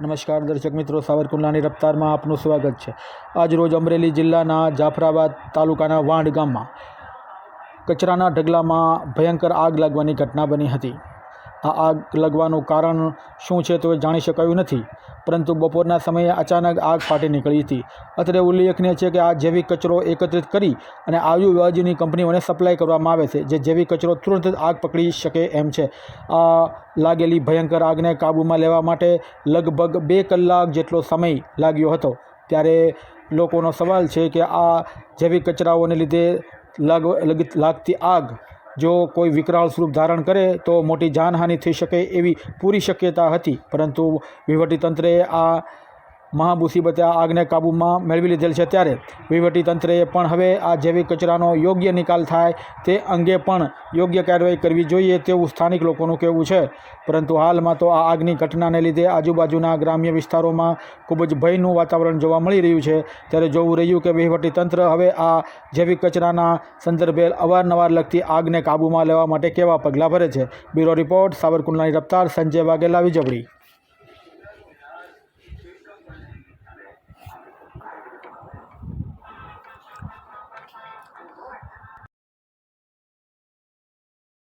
નમસ્કાર દર્શક મિત્રો, સાવરકુંડલાની રફતારમાં આપનું સ્વાગત છે. આજ રોજ અમરેલી જિલ્લાના જાફરાબાદ તાલુકાના વાંડ ગામમાં કચરાના ઢગલામાં ભયંકર આગ લાગવાની ઘટના બની હતી. આ આગ લગવાનું કારણ શું છે તો એ જાણી શકાયું નથી. પરંતુ બપોરના સમયે અચાનક આગ ફાટી નીકળી હતી. અત્રે ઉલ્લેખનીય છે કે આ જૈવિક કચરો એકત્રિત કરી અને આજુબાજુની કંપનીઓને સપ્લાય કરવામાં આવે છે, જે જૈવિક કચરો તુરંત આગ પકડી શકે એમ છે. આ લાગેલી ભયંકર આગને કાબૂમાં લેવા માટે લગભગ બે કલાક જેટલો સમય લાગ્યો હતો. ત્યારે લોકોનો સવાલ છે કે આ જૈવિક કચરાઓને લીધે લગ- લાગતી આગ જો કોઈ વિકરાળ સ્વરૂપ ધારણ કરે તો મોટી જાનહાનિ થઈ શકે એવી પૂરી શક્યતા હતી. પરંતુ વહીવટીતંત્રે આ મહામુસીબતે આ આગને કાબૂમાં મેળવી લીધેલ છે ત્યારે વહીવટીતંત્રએ પણ હવે આ જૈવિક કચરાનો યોગ્ય નિકાલ થાય તે અંગે પણ યોગ્ય કાર્યવાહી કરવી જોઈએ તેવું સ્થાનિક લોકોનું કહેવું છે. પરંતુ હાલમાં તો આ આગની ઘટનાને લીધે આજુબાજુના ગ્રામ્ય વિસ્તારોમાં ખૂબ જ ભયનું વાતાવરણ જોવા મળી રહ્યું છે. ત્યારે જોવું રહ્યું કે વહીવટીતંત્ર હવે આ જૈવિક કચરાના સંદર્ભે અવારનવાર લગતી આગને કાબૂમાં લેવા માટે કેવા પગલાં ભરે છે. બ્યુરો રિપોર્ટ, સાવરકુંડલાની રફતાર, સંજય વાઘેલા વિજવડી